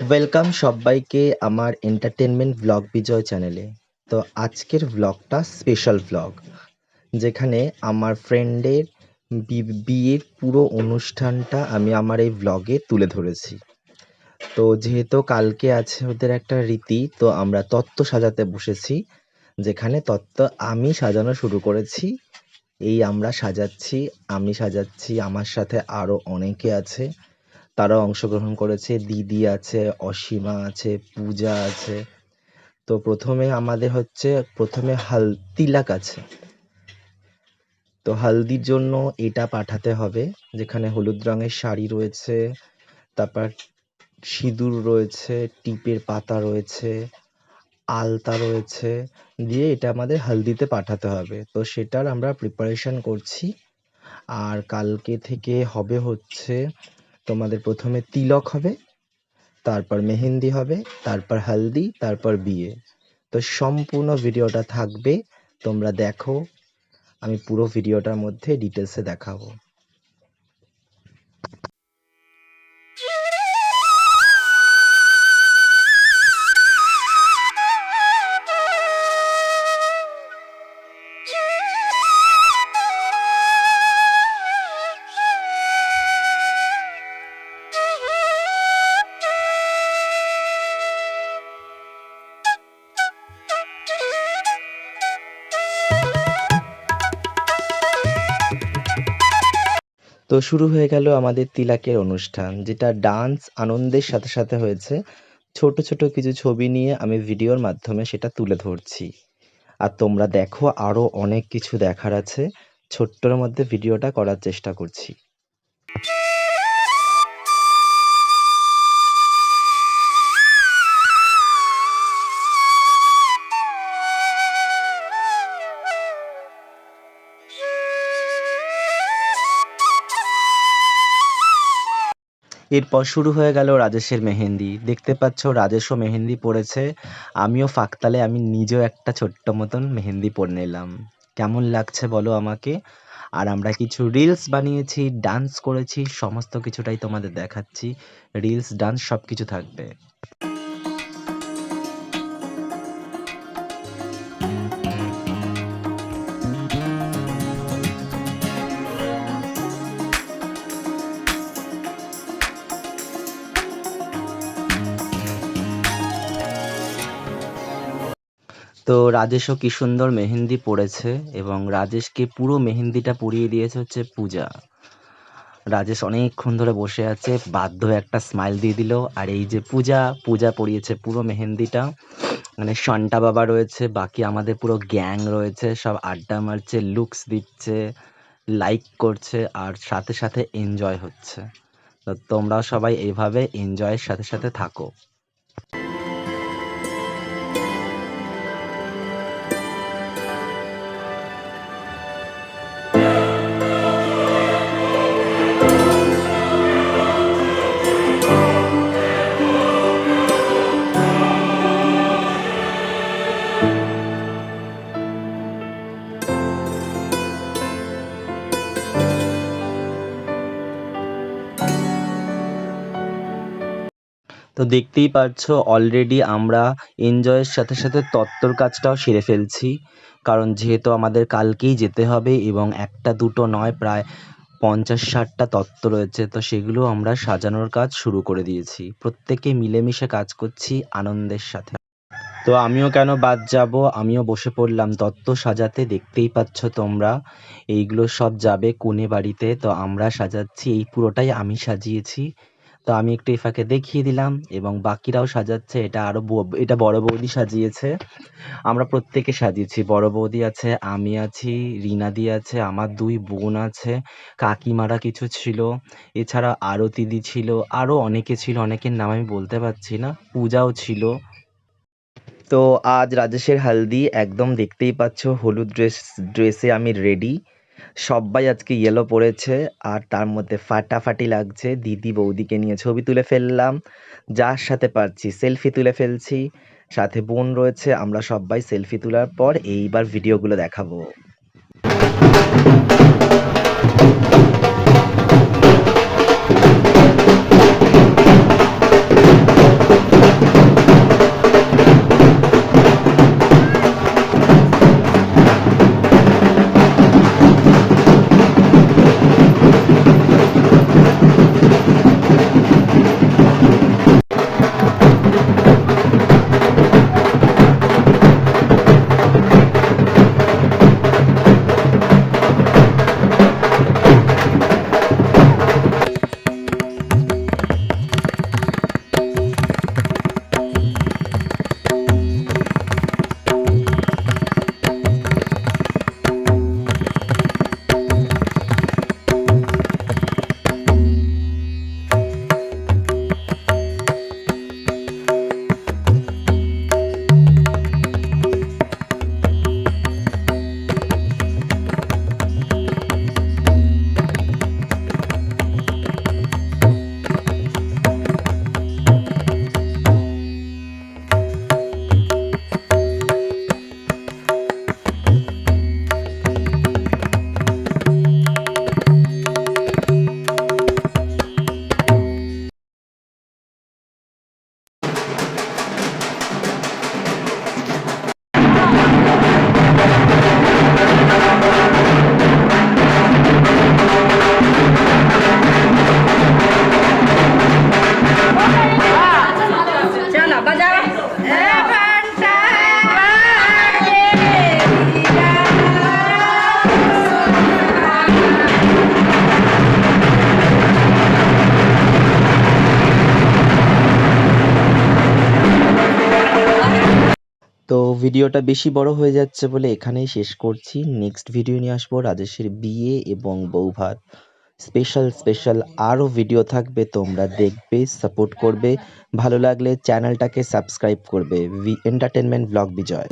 Welcome সব্বাইকে আমার entertainment vlog বিজয় চ্যানেলে। তো আজকের ভ্লগটা স্পেশাল ভ্লগ। যেখানে আমার ফ্রেন্ডের বিয়ের পুরো অনুষ্ঠানটা আমি আমার এই ভ্লগে তুলে ধরেছি। তো যেহেতু কালকে আছে ওদের একটা রীতি তো আমরা তত্ত্ব সাজাতে বসেছি। যেখানে তত্ত্ব আমি সাজানো শুরু করেছি। এই আমরা সাজাচ্ছি, আমি সাজাচ্ছি, আমার সাথে আরও অনেকে আছে। তারাও অংশগ্রহণ করেছে। দিদি আছে, অসীমা আছে, পূজা আছে। তো প্রথমে আমাদের হচ্ছে প্রথমে হাল তিলাক আছে। তো হালদির জন্য এটা পাঠাতে হবে। যেখানে হলুদ রঙের শাড়ি রয়েছে, তারপর সিঁদুর রয়েছে, টিপের পাতা রয়েছে, আলতা রয়েছে। দিয়ে এটা আমাদের হালদিতে পাঠাতে হবে। তো সেটার আমরা প্রিপারেশন করছি। আর কালকে থেকে হবে হচ্ছে তোমাদের প্রথমে তিলক হবে, তারপর মেহেন্দি হবে, তারপর হালদি, তারপর বিয়ে। তো সম্পূর্ণ ভিডিওটা থাকবে। তোমরা দেখো। আমি পুরো ভিডিওটার মধ্যে ডিটেলসে দেখাবো। তো শুরু হয়ে গেল আমাদের তিলাকের অনুষ্ঠান। যেটা ডান্স আনন্দের সাথে, সাথে হয়েছে। ছোট, ছোট কিছু ছবি নিয়ে আমি ভিডিওর মাধ্যমে সেটা তুলে ধরছি। আর তোমরা দেখো আরও অনেক কিছু দেখার আছে। ছোট্টর মধ্যে ভিডিওটা করার চেষ্টা করছি। এরপর শুরু হয়ে গেল রাজেশের মেহেন্দি। দেখতে পাচ্ছ রাজেশও মেহেন্দি পড়েছে। আমিও ফাঁকতালে আমি নিজেও একটা ছোট্ট মতন মেহেন্দি পরে নিলাম। কেমন লাগছে বলো আমাকে? আর আমরা কিছু রিলস বানিয়েছি, ডান্স করেছি, সমস্ত কিছুটাই তোমাদের দেখাচ্ছি। রিলস, ডান্স সব কিছু থাকবে। তো রাজেশও কি সুন্দর মেহেন্দি পড়েছে এবং রাজেশকে পুরো মেহেন্দিটা পরিয়ে দিয়েছে হচ্ছে পূজা। রাজেশ অনেকক্ষণ ধরে বসে আছে। বাধ্য একটা স্মাইল দিয়ে দিল। আর এই যে পূজা, পূজা পরিয়েছে পুরো মেহেন্দিটা। মানে সান্টা বাবা রয়েছে, বাকি আমাদের পুরো গ্যাং রয়েছে। সব আড্ডা মারছে, লুকস দিচ্ছে, লাইক করছে আর সাথে, সাথে এনজয় হচ্ছে। তো তোমরাও সবাই এইভাবে এনজয়ের সাথে, সাথে থাকো। তো দেখতেই পাচ্ছ অলরেডি আমরা এনজয়ের সাথে, সাথে তত্ত্বর কাজটাও সেরে ফেলছি। কারণ যেহেতু আমাদের কালকেই যেতে হবে এবং একটা দুটো নয় প্রায় পঞ্চাশ ষাটটা তত্ত্ব রয়েছে। তো সেগুলো আমরা সাজানোর কাজ শুরু করে দিয়েছি। প্রত্যেকে মিলেমিশে কাজ করছি আনন্দের সাথে। তো আমিও কেন বাদ যাব? আমিও বসে পড়লাম তত্ত্ব সাজাতে। দেখতেই পাচ্ছ তোমরা। এইগুলো সব যাবে কনে বাড়িতে। তো আমরা সাজাচ্ছি। এই পুরোটাই আমি সাজিয়েছি। তো আমি একটু এই ফাঁকে দেখিয়ে দিলাম এবং বাকিরাও সাজাচ্ছে। এটা আরও ব এটা বড় বৌদি সাজিয়েছে। আমরা প্রত্যেকে সাজিয়েছি। বড় বৌদি আছে, আমি আছি, রিনাদি আছে, আমার দুই বোন আছে, কাকিমারা কিছু ছিল। এছাড়া আরতিদি ছিল। আরও অনেকে ছিল। অনেকের নাম আমি বলতে পারছি না। পূজাও ছিল। তো আজ রাজেশের হালদি একদম দেখতেই পাচ্ছ হলুদ ড্রেস ড্রেসে আমি রেডি। সব্বাই আজকে ইয়েলো পড়েছে, আর তার মধ্যে ফাটাফাটি লাগছে। দিদি বৌদিকে নিয়ে ছবি তুলে ফেললাম। যার সাথে পারছি সেলফি তুলে ফেলছি। সাথে বোন রয়েছে। আমরা সবাই সেলফি তোলার পর এইবার ভিডিওগুলো দেখাবো। ভিডিওটা বেশি বড় হয়ে যাচ্ছে বলে এখানেই শেষ করছি। নেক্সট ভিডিও নিয়ে আসব রাজেশের বিয়ে এবং বৌভাত। স্পেশাল স্পেশাল আরও ভিডিও থাকবে, তোমরা দেখবে সাপোর্ট করবে। ভালো লাগলে চ্যানেলটাকে সাবস্ক্রাইব করবে। এন্টারটেনমেন্ট ব্লগ বিজয়